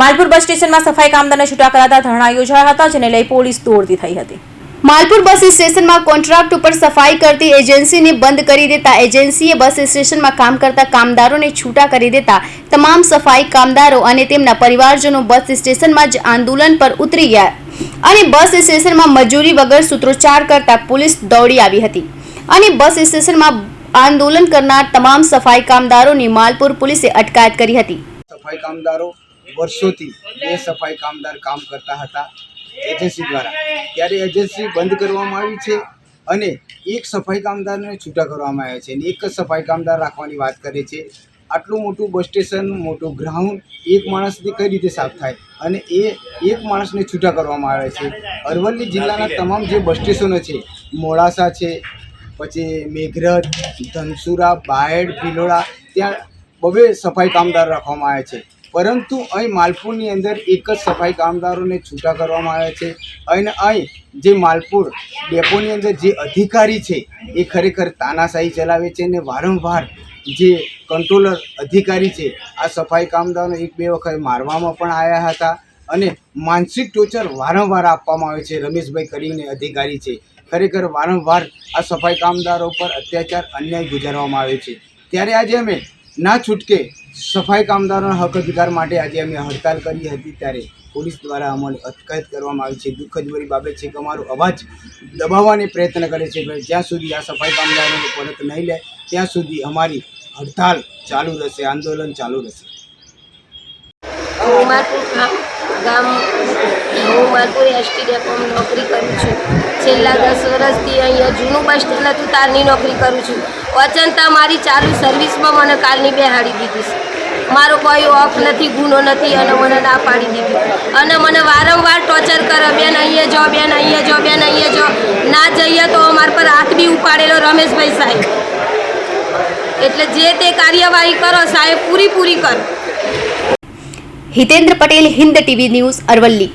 માલપુર બસ સ્ટેશનમાં સફાઈ કામદારને છૂટા કરાતા ધરણા યોજાયા હતા જેને લઈ પોલીસ દોડતી થઈ હતી. માલપુર બસ સ્ટેશનમાં કોન્ટ્રાક્ટ ઉપર સફાઈ કરતી એજન્સીને બંધ કરી દેતા એજન્સીએ બસ સ્ટેશનમાં કામ કરતા કામદારોને છૂટા કરી દેતા તમામ સફાઈ કામદારો અને તેમના પરિવારજનો બસ સ્ટેશનમાં જ આંદોલન પર ઉતરી ગયા અને બસ સ્ટેશનમાં મજૂરી વગર સૂત્રોચ્ચાર કરતા પોલીસ દોડી આવી હતી. અને બસ સ્ટેશનમાં આંદોલન કરનાર તમામ સફાઈ કામદારોની માલપુર પોલીસે અટકાયત કરી હતી. સફાઈ કામદારો વર્ષોથી બે સફાઈ કામદાર કામ કરતા હતા એજન્સી દ્વારા. ત્યારે એજન્સી બંધ કરવામાં આવી છે અને એક સફાઈ કામદારને છૂટા કરવામાં આવ્યા છે અને એક જ સફાઈ કામદાર રાખવાની વાત કરે છે. આટલું મોટું બસ સ્ટેશન, મોટું ગ્રાઉન્ડ એક માણસથી કઈ રીતે સાફ થાય? અને એ એક માણસને છૂટા કરવામાં આવે છે. અરવલ્લી જિલ્લાના તમામ જે બસ સ્ટેશનો છે, મોડાસા છે, પછી મેઘરજ, ધનસુરા, બાયડ, ભિલોડા, ત્યાં બબે સફાઈ કામદાર રાખવામાં આવે છે. પરંતુ અહીં માલપુરની અંદર એક જ સફાઈ કામદારોને છૂટા કરવામાં આવ્યા છે અને અહીં જે માલપુર ડેપોની અંદર જે અધિકારી છે, એ ખરેખર તાનાશાહી ચલાવે છે અને વારંવાર જે કંટ્રોલર અધિકારી છે, આ સફાઈ કામદારોને એક બે વખત મારવામાં પણ આવ્યા હતા અને માનસિક ટોર્ચર વારંવાર આપવામાં આવે છે રમેશભાઈ કરીને અધિકારી છે. ખરેખર વારંવાર આ સફાઈ કામદારો પર અત્યાચાર, અન્યાય ગુજારવામાં આવે છે. ત્યારે આજે અમે ના છૂટકે સફાઈ કામદારોના હક અધિકાર માટે આજે અમે હડતાલ કરી હતી ત્યારે પોલીસ દ્વારા અમને અટકાયત કરવામાં આવી છે. દુઃખદ ભરી બાબત છે કે અમારો અવાજ દબાવવાની પ્રયત્ન કરે છે જ્યાં સુધી આ સફાઈ કામદારોને પરત નહીં લે, ત્યાં સુધી અમારી હડતાલ ચાલુ રહેશે, આંદોલન ચાલુ રહેશે. ગામ માલપુર એસટી ડેપોમાં નોકરી કરું છું. છેલ્લા દસ વર્ષથી અહીંયા જૂનું બસ સ્ટેન્ડ હતું, તારની નોકરી કરું છું. અચંતા મારી ચાલુ સર્વિસમાં મને કાલની બેહાડી દીધી છે. મારો કોઈ ઓફ નથી, ગુનો નથી અને મને ના પાડી દીધી. અને મને વારંવાર ટોર્ચર કરે, બેન, અહીંયા જો બેન, અહીંયા જો બેન, અહીંયા જો ના જઈએ તો અમારા પર હાથ બી ઉપાડેલો રમેશભાઈ સાહેબ. એટલે જે તે કાર્યવાહી કરો, સાહેબ પૂરી પૂરી કરો. Hitendra Patel, Hind TV news Aravalli.